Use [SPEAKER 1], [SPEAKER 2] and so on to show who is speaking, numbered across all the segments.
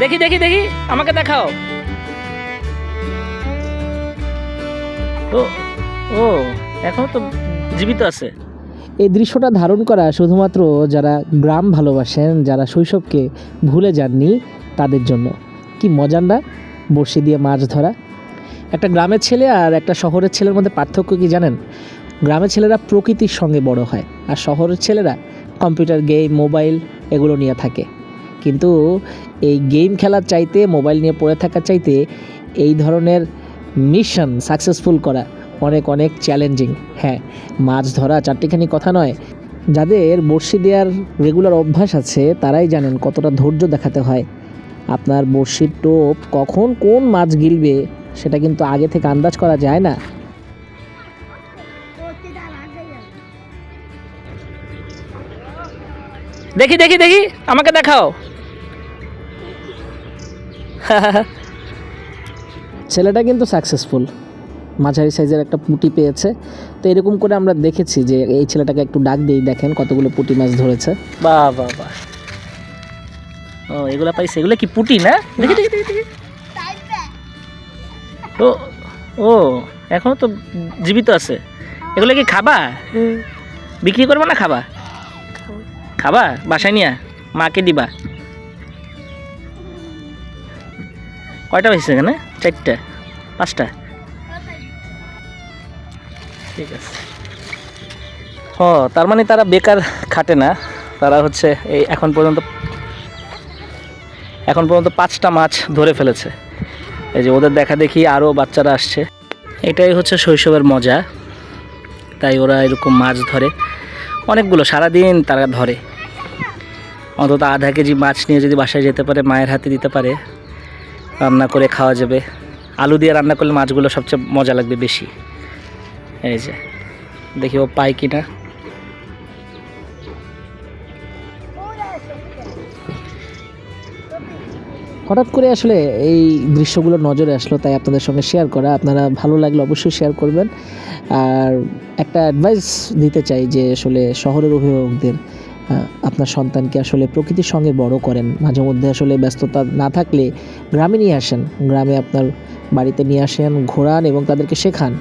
[SPEAKER 1] দেখি দেখি দেখি, আমাকে দেখাও। ও ও, এখনও তো জীবিত আছে।
[SPEAKER 2] এই দৃশ্যটা ধারণ করা শুধুমাত্র যারা গ্রাম ভালোবাসেন, যারা শৈশবকে ভুলে যাননি, তাদের জন্য। কি মজার না বড়শি দিয়ে মাছ ধরা। একটা গ্রামের ছেলে আর একটা শহরের ছেলের মধ্যে পার্থক্য কি জানেন? গ্রামের ছেলেরা প্রকৃতির সঙ্গে বড় হয়, আর শহরের ছেলেরা কম্পিউটার, গেম, মোবাইল এগুলো নিয়ে থাকে। কিন্তু এই গেম খেলার চাইতে মোবাইল নিয়ে পড়ে থাকার চাইতে এই ধরনের মিশন সাকসেসফুল করা অনেক অনেক চ্যালেঞ্জিং হ্যাঁ মাছ ধরা চারটিখানি কথা নয়। যাদের বড়শি দেওয়ার রেগুলার অভ্যাস আছে, তারাই জানেন কতটা ধৈর্য দেখাতে হয়। আপনার বড়শির টোপ কখন কোন মাছ গিলবে, সেটা কিন্তু আগে থেকে আন্দাজ করা যায় না।
[SPEAKER 1] দেখি দেখি দেখি, আমাকে দেখাও।
[SPEAKER 2] ছেলেটা কিন্তু সাকসেসফুল মাঝারি সাইজের একটা পুঁটি পেয়েছে। তো এরকম করে আমরা দেখেছি যে এই ছেলেটাকে একটু ডাক দিই দেখেন কতগুলো পুঁটি মাছ ধরেছে।
[SPEAKER 1] বা বা বাহ। ও এগুলো পাইছে। এগুলো কি পুটি না? দেখি দেখি দেখি দেখি। ও ও এখনও তো জীবিত আছে। এগুলো কি খাবা? বিক্রি করবে না খাবা? খাবা? বাসায় নিয়া? মাকে দিবা? কয়টা পাইছে এখানে? চারটা? পাঁচটা? ঠিক আছে। ও তার মানে তারা বেকার খাটে না। তারা হচ্ছে এই এখন পর্যন্ত এখন পর্যন্ত পাঁচটা মাছ ধরে ফেলেছে। এই যে ওদের দেখা দেখি আরও বাচ্চারা আসছে। এটাই হচ্ছে শৈশবের মজা। তাই ওরা এরকম মাছ ধরে। অনেকগুলো সারাদিন তারা ধরে। অন্তত আধা কেজি মাছ নিয়ে যদি বাসায় যেতে পারে, মায়ের হাতে দিতে পারে। রান্না করে খাওয়া যাবে। আলু দিয়ে রান্না করলে মাছগুলো সবচেয়ে মজা লাগবে বেশি। এই যে, দেখি ও পায় কিনা।
[SPEAKER 2] হঠাৎ করে আসলে এই দৃশ্যগুলো নজরে আসলো, তাই আপনাদের সঙ্গে শেয়ার করা। আপনারা ভালো লাগলে অবশ্যই শেয়ার করবেন। আর একটা অ্যাডভাইস দিতে চাই যে আসলে শহরের অভিভাবকদের আপনার সন্তানকে আসলে প্রকৃতির সঙ্গে বড় করেন। মাঝে মধ্যে আসলে ব্যস্ততা না থাকলে গ্রামে নিয়ে আসেন। গ্রামে আপনার বাড়িতে নিয়ে আসেন, ঘোরান এবং তাদেরকে শেখান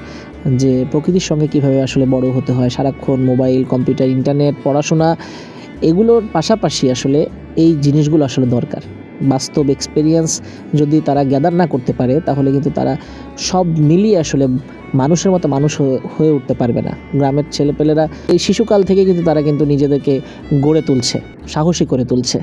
[SPEAKER 2] যে প্রকৃতির সঙ্গে কীভাবে আসলে বড় হতে হয়। সারাক্ষণ মোবাইল, কম্পিউটার, ইন্টারনেট, পড়াশোনা, এগুলোর পাশাপাশি আসলে এই জিনিসগুলো আসলে দরকার। বাস্তব এক্সপিরিয়েন্স যদি তারা গ্যাদার না করতে পারে, তাহলে কিন্তু তারা সব মিলিয়ে আসলে মানুষের মতো মানুষ হয়ে- উঠতে পারবে না। গ্রামের ছেলেপেলেরা এই শিশুকাল থেকে কিন্তু তারা কিন্তু নিজেদেরকে গড়ে তুলছে, সাহসী করে তুলছে।